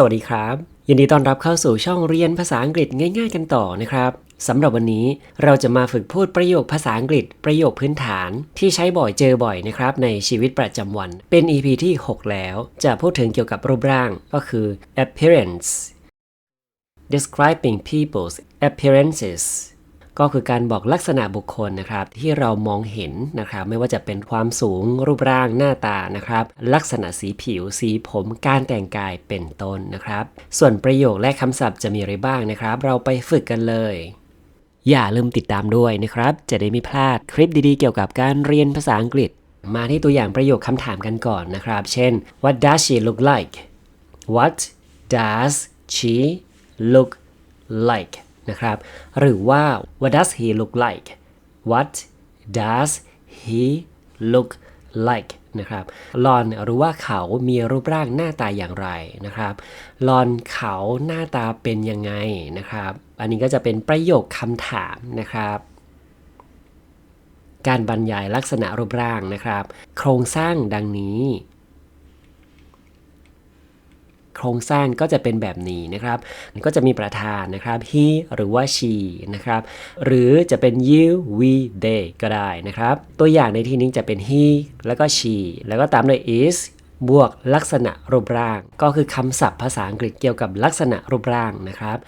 สวัสดีครับ ยินดีต้อนรับเข้าสู่ช่องเรียนภาษาอังกฤษง่ายๆกันต่อนะครับสำหรับวันนี้เราจะมาฝึกพูดประโยคภาษาอังกฤษ ประโยคพื้นฐานที่ใช้บ่อยเจอบ่อยนะครับในชีวิตประจำวัน เป็น EP ที่ 6 แล้ว จะพูดถึงเกี่ยวกับรูปร่างก็คือ appearance describing people's appearances ก็คือการบอกลักษณะบุคคลนะครับ ที่เรามองเห็นนะครับ ไม่ว่าจะเป็นความสูงรูปร่างหน้าตานะครับ ลักษณะสีผิวสีผมการแต่งกายเป็นต้นนะครับ ส่วนประโยคและคำศัพท์จะมีอะไรบ้างนะครับ เราไปฝึกกันเลย อย่าลืมติดตามด้วยนะครับ จะได้ไม่พลาดคลิปดีๆ เกี่ยวกับการเรียนภาษาอังกฤษ มาที่ตัวอย่างประโยคคำถามกันก่อนนะครับ เช่น What does she look like What does she look like นะครับ หรือว่า What does he look like What does he look like นะครับลอนรือว่าเขามีรูปร่างหน้าตาอย่างไรนะครับลอนเขาหน้าตาเป็นยังไงนะครับ อันนี้ก็จะเป็นประโยคคำถามนะครับ การบรรยายลักษณะรูปร่างนะครับ โครงสร้างดังนี้ โครงสร้างก็จะเป็นแบบนี้นะครับก็จะมีประธานนะครับ he หรือว่า she นะครับหรือจะเป็น you we they ก็ได้นะครับ ตัวอย่างในที่นี้จะเป็น he แล้วก็ she แล้วก็ตามด้วย is บวกลักษณะรูปร่าง ก็คือคำศัพท์ภาษาอังกฤษเกี่ยวกับลักษณะรูปร่างนะครับ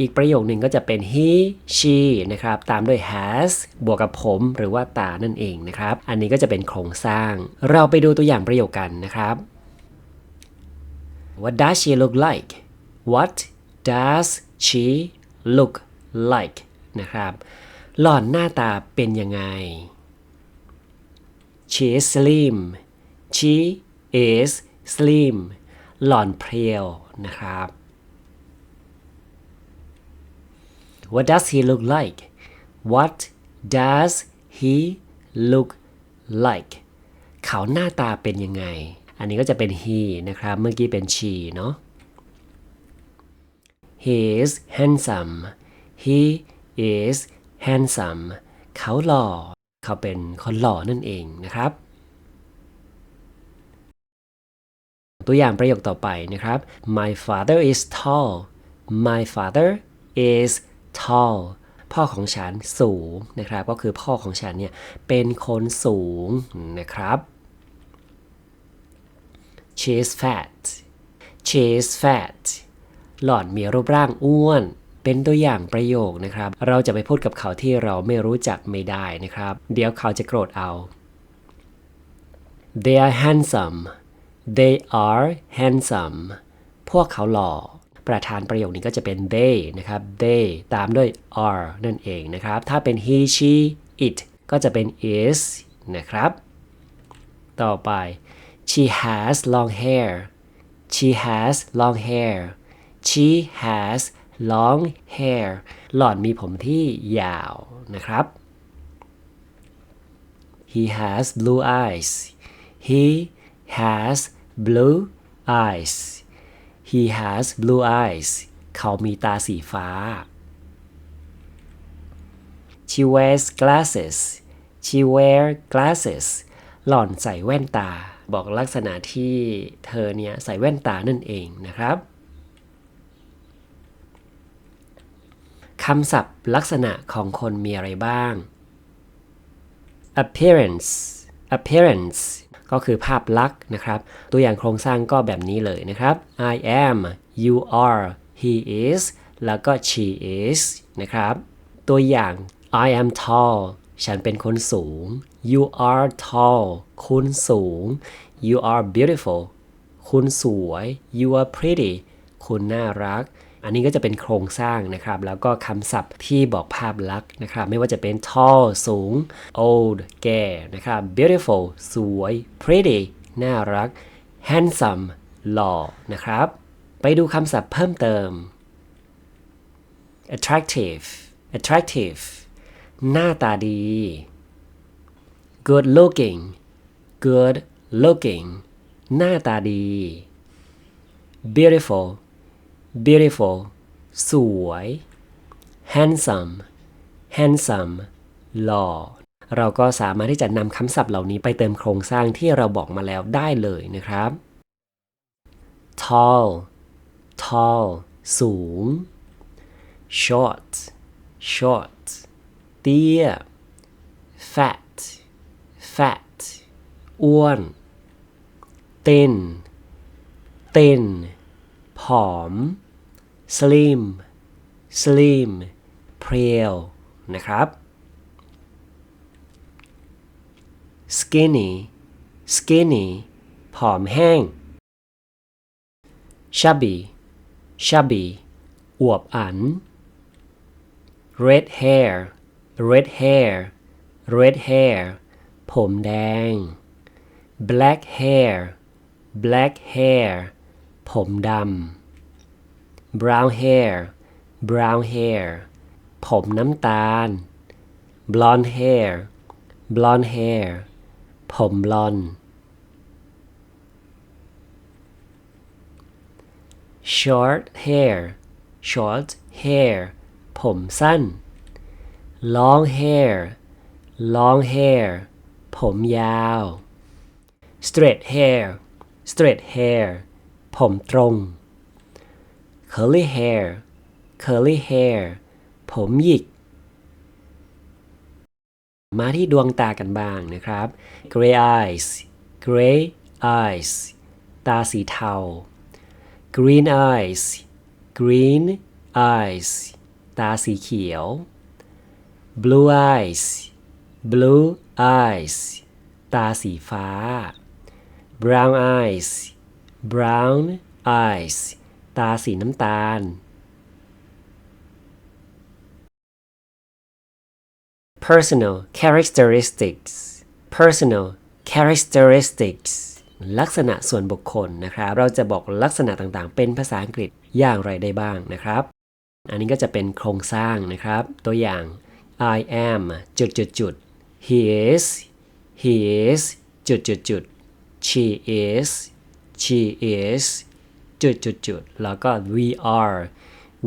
อีกประโยคหนึ่งก็จะเป็น he she นะครับ ตามด้วย has บวกกับผมหรือว่าตานั่นเองนะครับ อันนี้ก็จะเป็นโครงสร้าง เราไปดูตัวอย่างประโยคกันนะครับ What does she look like What does she look like นะครับ หล่อนหน้าตาเป็นยังไง She is slim She is slim หล่อนเพรียวนะครับ What does he look like What does he look like เขาหน้าตาเป็นยังไง อันนี้ก็จะเป็น he นะครับ เมื่อกี้เป็น she เนาะ He is handsome He is handsome เขาหล่อ เขาเป็นคนหล่อนั่นเองนะครับ ตัวอย่างประโยคต่อไปนะครับ My father is tall My father is tall พ่อของฉันสูงนะครับ ก็คือพ่อของฉันเนี่ยเป็นคนสูงนะครับ She is fat She is fat หล่อนมีรูปร่างอ้วน เป็นตัวอย่างประโยคนะครับ เราจะไปพูดกับเขาที่เราไม่รู้จักไม่ได้นะครับ เดี๋ยวเขาจะโกรธเอา They are handsome They are handsome พวกเขาหล่อ ประธานประโยคนี้ก็จะเป็น they นะครับ they ตามด้วย are นั่นเองนะครับ ถ้าเป็น he she it ก็จะเป็น is นะครับ ต่อไป she has long hair she has long hair she has long hair หล่อนมีผมที่ยาวนะครับ he has blue eyes he has blue eyes he has blue eyes เขามีตาสีฟ้า she wears glasses she wear glasses หล่อนใส่แว่นตา บอกลักษณะที่เธอเนี่ยใส่แว่นตานั่นเองนะครับคำศัพท์ลักษณะของคนมีอะไรบ้าง appearance appearance ก็คือภาพลักษณ์นะครับ ตัวอย่างโครงสร้างก็แบบนี้เลยนะครับ I am you are he is แล้วก็ she is นะครับ ตัวอย่าง I am tall ฉันเป็นคนสูง you are tall คุณสูง you are beautiful คุณสวย you are pretty คุณน่ารัก อันนี้ก็จะเป็นโครงสร้างนะครับ แล้วก็คำศัพท์ที่บอกภาพลักษณ์นะครับ ไม่ว่าจะเป็น tall สูง old แก่นะครับ beautiful สวย pretty น่ารัก handsome หล่อนะครับ ไปดูคำศัพท์เพิ่มเติม attractive attractive หน้าตาดี good looking good looking หน้าตาดี beautiful beautiful สวย handsome handsome หล่อ เราก็สามารถที่จะนำคำศัพท์เหล่านี้ไปเติมโครงสร้างที่เราบอกมาแล้วได้เลยนะครับ tall tall สูง short short เตี้ย fat fat อ้วน thin thin ผอม slim slim เพรียวนะครับ skinny skinny ผอมแห้ง chubby chubby อวบอัน red hair red hair red hair ผมแดง black hair black hair ผมดำ brown hair brown hair ผมน้ำตาล blonde hair blonde hair ผมบลอนด์ short hair short hair ผมสั้น long hair long hair ผมยาว straight hair straight hair ผมตรง curly hair curly hair ผมหยิก มาที่ดวงตากันบ้างนะครับ gray eyes gray eyes ตาสีเทา green eyes green eyes ตาสีเขียว blue eyes blue eyes ตาสีฟ้า brown eyes brown eyes ตาสีน้ำตาล personal characteristics personal characteristics ลักษณะส่วนบุคคลนะครับ เราจะบอกลักษณะต่างๆ เป็นภาษาอังกฤษอย่างไรได้บ้างนะครับ อันนี้ก็จะเป็นโครงสร้างนะครับ ตัวอย่าง I am จุดจุดจุด he is he is จุดจุดจุด she is she is จุดจุดจุดแล้วก็ we are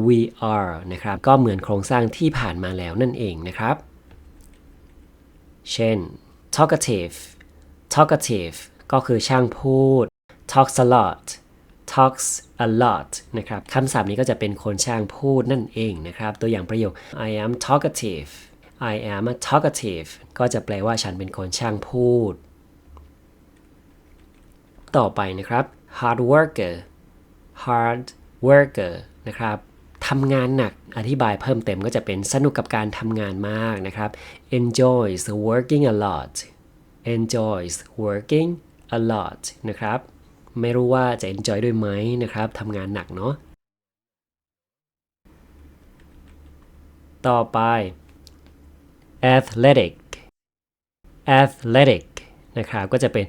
we are นะครับ ก็เหมือนโครงสร้างที่ผ่านมาแล้วนั่นเองนะครับ เช่น talkative talkative ก็คือช่างพูด talks a lot talks a lot นะครับคำศัพท์นี้ก็จะเป็นคนช่างพูดนั่นเองนะครับ ตัวอย่างประโยค I am talkative I am a talkative ก็จะแปลว่าฉันเป็นคนช่างพูด ต่อไปนะครับ hard worker hard worker นะครับทำงานหนักอธิบายเพิ่มเต็มก็จะเป็นสนุกกับการทำงานมากนะครับ enjoys working a lot enjoys working a lot นะครับ ไม่รู้ว่าจะ enjoy ด้วยไหมนะครับทำงานหนักเนาะต่อไป athletic athletic นะครับก็จะเป็น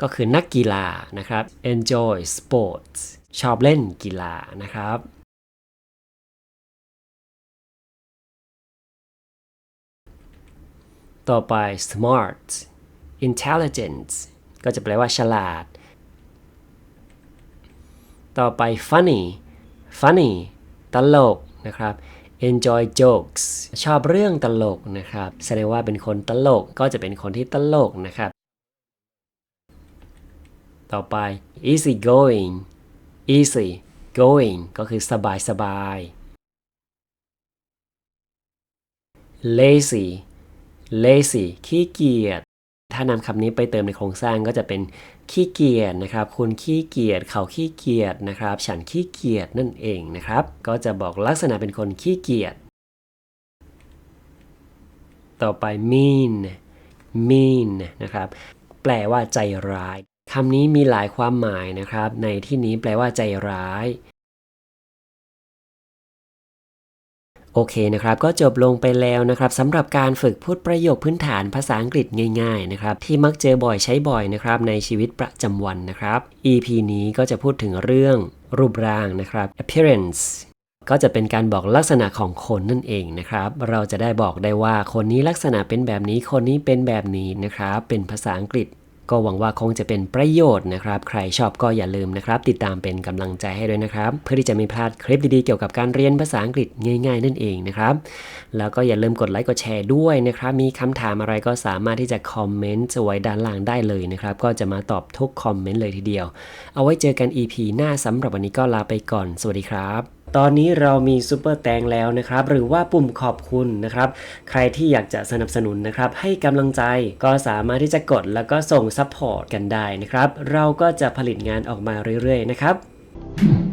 ก็คือนักกีฬานะครับ enjoy sports ชอบเล่นกีฬานะครับ ต่อไป smart intelligent ก็จะแปลว่าฉลาด ต่อไป funny funny ตลกนะครับ enjoy jokes ชอบเรื่องตลกนะครับ แสดงว่าเป็นคนตลกก็จะเป็นคนที่ตลกนะครับ ต่อไป easy going easy going ก็คือสบายสบาย lazy lazy ขี้เกียจ ถ้านำคำนี้ไปเติมในโครงสร้างก็จะเป็นขี้เกียจนะครับ คุณขี้เกียจเขาขี้เกียจนะครับ ฉันขี้เกียจนั่นเองนะครับ ก็จะบอกลักษณะเป็นคนขี้เกียจต่อไป mean mean นะครับ แปลว่าใจร้ายคำนี้มีหลายความหมายนะครับ ในที่นี้แปลว่าใจร้าย โอเคนะครับก็จบลงไปแล้วนะครับสำหรับการฝึกพูดประโยคพื้นฐานภาษาอังกฤษง่ายๆนะครับที่มักเจอบ่อยใช้บ่อยนะครับในชีวิตประจำวันนะครับ EP นี้ก็จะพูดถึงเรื่องรูปร่างนะครับ appearance ก็จะเป็นการบอกลักษณะของคนนั่นเองนะครับ เราจะได้บอกได้ว่าคนนี้ลักษณะเป็นแบบนี้คนนี้เป็นแบบนี้นะครับ เป็นภาษาอังกฤษ ก็หวังว่าคงจะเป็นประโยชน์นะครับ ใครชอบก็อย่าลืมนะครับ ติดตามเป็นกำลังใจให้ด้วยนะครับ เพื่อที่จะไม่พลาดคลิปดีๆเกี่ยวกับการเรียนภาษาอังกฤษง่าย ๆ นั่นเองนะครับ แล้วก็อย่าลืมกดไลค์กดแชร์ด้วยนะครับ มีคำถามอะไรก็สามารถที่จะคอมเมนต์ไว้ด้านล่างได้เลยนะครับ ก็จะมาตอบทุกคอมเมนต์เลยทีเดียว เอาไว้เจอกัน EP หน้าสำหรับวันนี้ก็ลาไปก่อน สวัสดีครับ ตอนนี้เรามีซูเปอร์แตงแล้วนะครับ หรือว่าปุ่มขอบคุณนะครับ ใครที่อยากจะสนับสนุนนะครับ ให้กำลังใจก็สามารถที่จะกดแล้วก็ส่งซัพพอร์ตกันได้นะครับ เราก็จะผลิตงานออกมาเรื่อยๆนะครับ